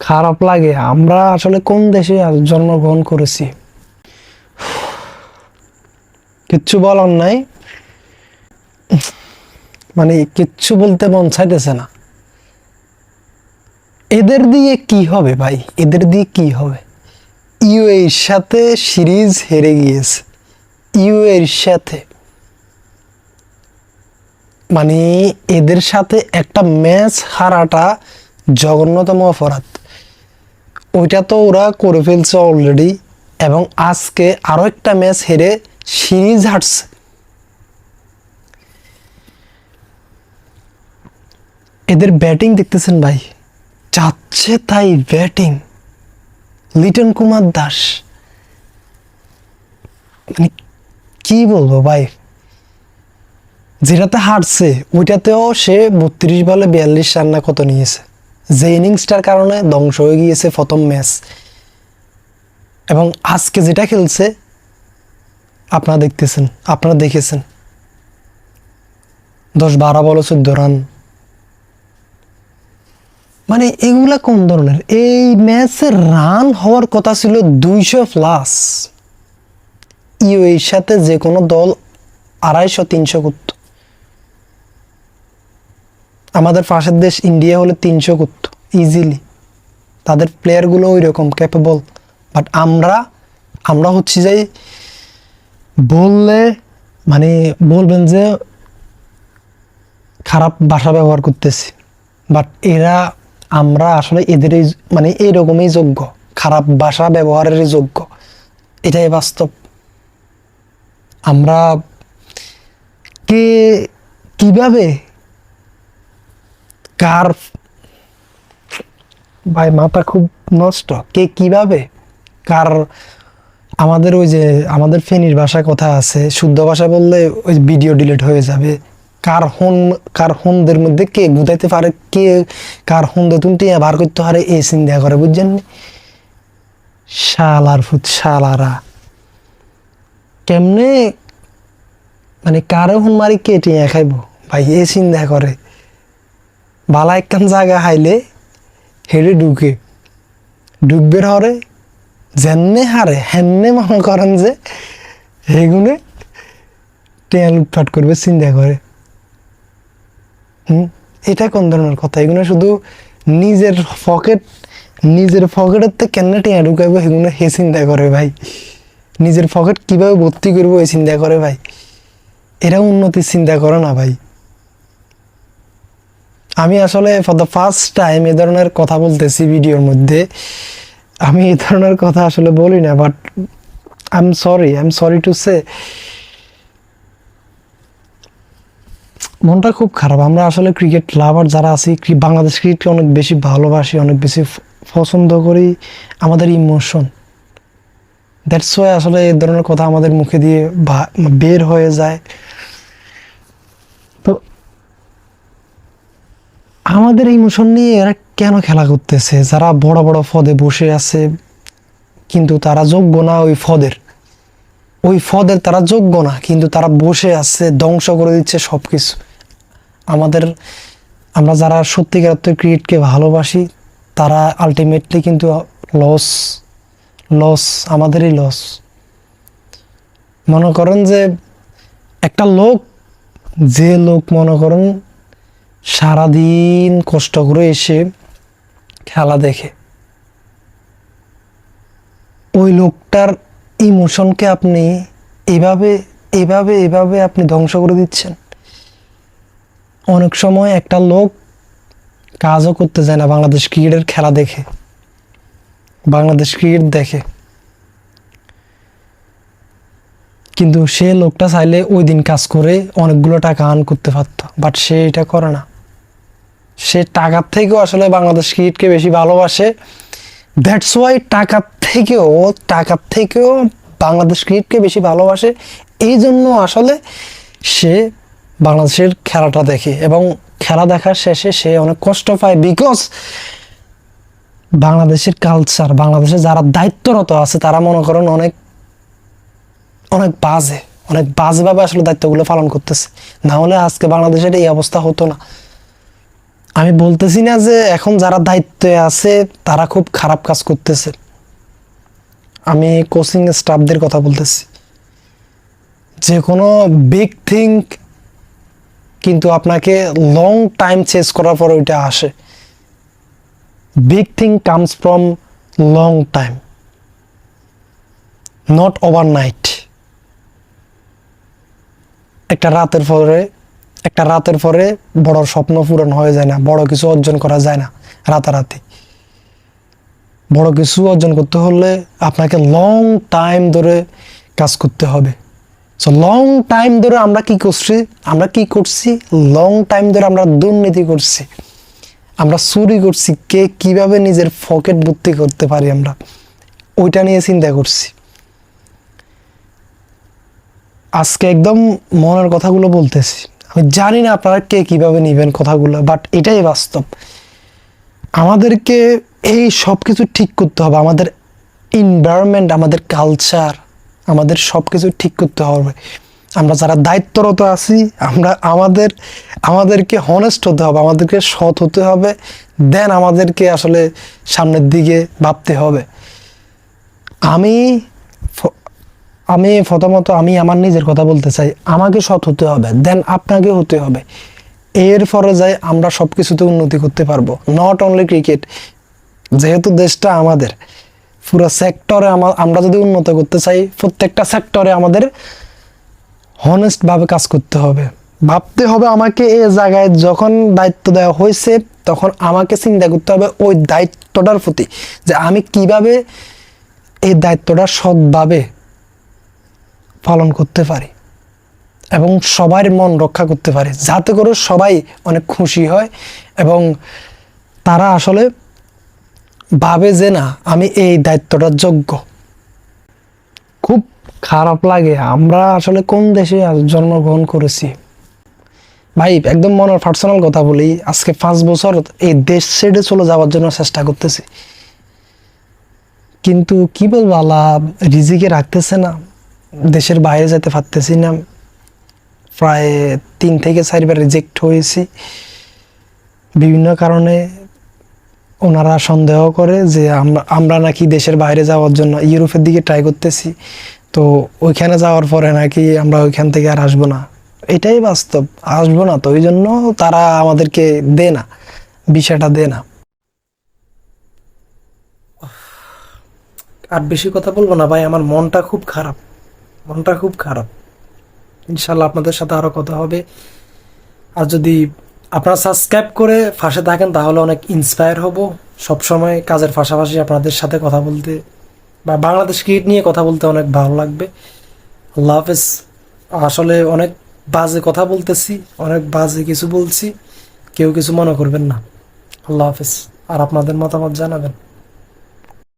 খারাপ লাগে। আমরা আসলে কোন দেশে জন্মগ্রহণ করেছি? কিচ্ছু বলার নাই। মানে কিচ্ছু বলতে মন চাইতেছে না। এদের দিয়ে কি হবে ভাই? এদের দিয়ে কি হবে? ইউ এর সাথে সিরিজ হেরে গিয়েছে। ইউ এর সাথে। মানে এদের সাথে একটা ম্যাচ হারাটা জঘন্যতম অপরাধ। ওইটা তো ওরা করে ফেলছে অলরেডি এবং আজকে আরও একটা ম্যাচ হেরে সিরিজ হারছে। এদের ব্যাটিং দেখতেছেন ভাই? যাচ্ছে তাই ব্যাটিং লিটন কুমার দাস। মানে কি বলব ভাই? যেটাতে হারছে, ওইটাতেও সে বত্রিশ বলে বিয়াল্লিশ রান না কত নিয়েছে। যে ইনিংসটার কারণে ধ্বংস হয়ে গিয়েছে প্রথম ম্যাচ। এবং আজকে যেটা খেলছে, আপনারা দেখতেছেন, আপনারা দেখেছেন। দশ বারো বলো, চোদ্দ রান। মানে এগুলা কোন ধরনের? এই ম্যাচে রান হওয়ার কথা ছিল দুইশো প্লাস ইউ এর সাথে যে কোনো দল আড়াইশো, তিনশো করত। আমাদের পাশের দেশ ইন্ডিয়া হলে তিনশো করত ইজিলি তাদের প্লেয়ারগুলো ওই রকম ক্যাপেবল বাট আমরা আমরা হচ্ছি যে বললে মানে বলবেন যে খারাপ ভাষা ব্যবহার করতেছি। বাট এরা, আমরা আসলে এদেরই মানে এইরকমই যোগ্য। খারাপ ভাষা ব্যবহারেরই যোগ্য। এটাই বাস্তব। আমরা কে, কীভাবে কার ভাই, মাথা খুব নষ্ট। কে কীভাবে? কার, আমাদের ওই যে, আমাদের ফেনীর ভাষা কথা আছে, শুদ্ধ ভাষা বললে ওই ভিডিও ডিলিট হয়ে যাবে। কার হন, কার হনদের মধ্যে কে গুতাইতে পারে, কে, কার হন্দে তুমি বার করতে পারে এই চিন্তা করে, বুঝছেন? শালার ফুট শালারা। কেমনে? মানে কারও হন মারি কে টিয়া খাইব? ভাই, এ চিন্তা করে। বালা একখান জায়গা হাইলে হেরে ঢুকে। ঢুকবে হরে যেমনে হারে হেমনে মনে করেন যে হেগুনে টেয়া লুটপাট করবে চিন্তা করে। হুম? এটা কোন ধরনের কথা? এগুলো শুধু নিজের পকেট নিজের পকেটের থেকে কেন টেয়া ঢুকাইবো সেগুলো হে চিন্তা করে ভাই। নিজের পকেট কীভাবে ভর্তি করব এই চিন্তা করে ভাই। এরা উন্নতির চিন্তা করে না ভাই। আমি আসলে ফর দ্য ফার্স্ট টাইম এ ধরনের কথা বলতেছি ভিডিওর মধ্যে। আমি এই ধরনের কথা আসলে বলি না but I am sorry I am sorry to say মনটা খুব খারাপ। আমরা আসলে ক্রিকেট লাভার যারা আছি বাংলাদেশ ক্রিকেটকে অনেক বেশি ভালোবাসি, অনেক বেশি পছন্দ করি, আমাদের ইমোশন দ্যাটস ওয়াই আসলে এই ধরনের কথা আমাদের মুখে দিয়ে বের হয়ে যায়। তো আমাদের এই ইমোশন নিয়ে এরা কেন খেলা করতেছে? যারা বড় বড় পদে বসে আছে, কিন্তু তারা যোগ্য না ওই পদের। ওই পদের তারা যোগ্য না, কিন্তু তারা বসে আছে, ধ্বংস করে দিচ্ছে সব কিছু আমাদের, আমরা যারা সত্যিকার অর্থে ক্রিকেটকে ভালোবাসি, তারা আলটিমেটলি কিন্তু লস লস আমাদেরই লস মনে করেন যে একটা লোক, যে লোক মনে করেন সারাদিন কষ্ট করে এসে খেলা দেখে। ওই লোকটার ইমোশনকে আপনি এভাবে এভাবে এভাবে আপনি ধ্বংস করে দিচ্ছেন। অনেক সময় একটা লোক কাজও করতে যায় না বাংলাদেশ ক্রিকেটের খেলা দেখে, বাংলাদেশ ক্রিকেট দেখে। কিন্তু সে লোকটা চাইলে ওই দিন কাজ করে অনেকগুলো টাকা আর্ন করতে পারতো বাট সে এটা করে না। সে টাকার থেকেও আসলে বাংলাদেশ ক্রিকেটকে বেশি ভালোবাসে। দ্যাটস ওয়াই টাকার থেকেও টাকার থেকেও বাংলাদেশ ক্রিকেটকে বেশি ভালোবাসে। এই জন্য আসলে সে বাংলাদেশের খেলাটা দেখে এবং খেলা দেখার শেষে সে অনেক কষ্ট পায় বিকজ বাংলাদেশের কালচার বাংলাদেশে যারা দায়িত্বরত আছে, তারা মনে করেন অনেক অনেক বাজে, অনেক বাজেভাবে আসলে দায়িত্বগুলো পালন করতেছে। না হলে আজকে বাংলাদেশের এই অবস্থা হতো না। আমি বলতেছি না যে এখন যারা দায়িত্বে আছে, তারা খুব খারাপ কাজ করতেছে। আমি কোচিং স্টাফদের কথা বলতেছি। যে কোনো বিগ থিঙ্ক কিন্তু আপনাকে লং টাইম চেস করার পর ওইটা আসে। Big thing comes from long time not overnight একটা রাতের পরে একটা রাতের পরে বড় স্বপ্ন পূরণ হয়ে যায় না, বড় কিছু অর্জন করা যায় না রাতারাতি। বড় কিছু অর্জন করতে হলে আপনাকে লং টাইম ধরে কাজ করতে হবে। সো লং টাইম ধরে আমরা কি করছি? আমরা কি করছি? লং টাইম ধরে আমরা দুর্নীতি করছি। আমরা চুরি করছি, কে কীভাবে নিজের পকেট ভর্তি করতে পারি আমরা? ওইটা নিয়ে চিন্তা করছি। আজকে একদম মনের কথাগুলো বলতেছি। আমি জানি না আপনারা কে কীভাবে নেবেন কথাগুলো বাট এটাই বাস্তব। আমাদেরকে এই সব কিছু ঠিক করতে হবে, আমাদের এনভায়রনমেন্ট আমাদের কালচার আমাদের সব কিছু ঠিক করতে হবে। আমরা যারা দায়িত্বরত আছি, আমরা আমাদের, আমাদেরকে হনেস্ট হতে হবে, আমাদেরকে সৎ হতে হবে দেন আমাদেরকে আসলে সামনের দিকে ভাবতে হবে। আমি আমি প্রথমত, আমি আমার নিজের কথা বলতে চাই। আমাকে সৎ হতে হবে দেন আপনাকে হতে হবে। এর যাই আমরা সব কিছুতে উন্নতি করতে পারব। নট অনলি ক্রিকেট যেহেতু দেশটা আমাদের, পুরো সেক্টরে আমরা যদি উন্নত করতে চাই, প্রত্যেকটা সেক্টরে আমাদের হনেস্ট ভাবে কাজ করতে হবে। ভাবতে হবে আমাকে এ জায়গায় যখন দায়িত্ব দেওয়া হয়েছে, তখন আমাকে চিন্তা করতে হবে ওই দায়িত্বটার প্রতি, যে আমি কীভাবে এই দায়িত্বটা সৎভাবে পালন করতে পারি এবং সবার মন রক্ষা করতে পারি। যাতে করে সবাই অনেক খুশি হয় এবং তারা আসলে ভাবে যে না, আমি এই দায়িত্বটার যোগ্য। খুব খারাপ লাগে, আমরা আসলে কোন দেশে জন্মগ্রহণ করেছি? ভাই, একদম মনের পার্সোনাল কথা বলি, আজকে পাঁচ বছর এই দেশ ছেড়ে চলে যাওয়ার জন্য চেষ্টা করতেছি। কিন্তু কি বলব, আল্লাহ রিজিকে রাখতেছে না। দেশের বাইরে যেতে পারতেছি না। প্রায় তিন থেকে চারবার রিজেক্ট হয়েছি। বিভিন্ন কারণে ওনারা সন্দেহ করে যে আমরা আমরা নাকি দেশের বাইরে যাওয়ার জন্য ইউরোপের দিকে ট্রাই করতেছি। তো ওইখানে যাওয়ার পরে নাকি আমরা ওইখান থেকে আর আসব না। এটাই বাস্তব। আসব না তো, ওই জন্য তারা আমাদেরকে দে না, বিষয়টা দে না। আর বেশি কথা বলব না ভাই, আমার মনটা খুব খারাপ। মনটা খুব খারাপ। ইনশাল্লাহ আপনাদের সাথে আরও কথা হবে। আর যদি আপনারা সাবস্ক্রাইব করে ফাঁসে থাকেন, তাহলে অনেক ইন্সপায়ার হব। সবসময় কাজের পাশাপাশি আপনাদের সাথে কথা বলতে বা বাংলাদেশ ক্রিকেট নিয়ে কথা বলতে অনেক ভালো লাগবে। আল্লাহ হাফেজ। আসলে অনেক বাজে কথা বলতেছি, অনেক বাজে কিছু বলছি, কেউ কিছু মনে করবেন না। আল্লাহ হাফেজ। আর আপনাদের মতামত জানাবেন।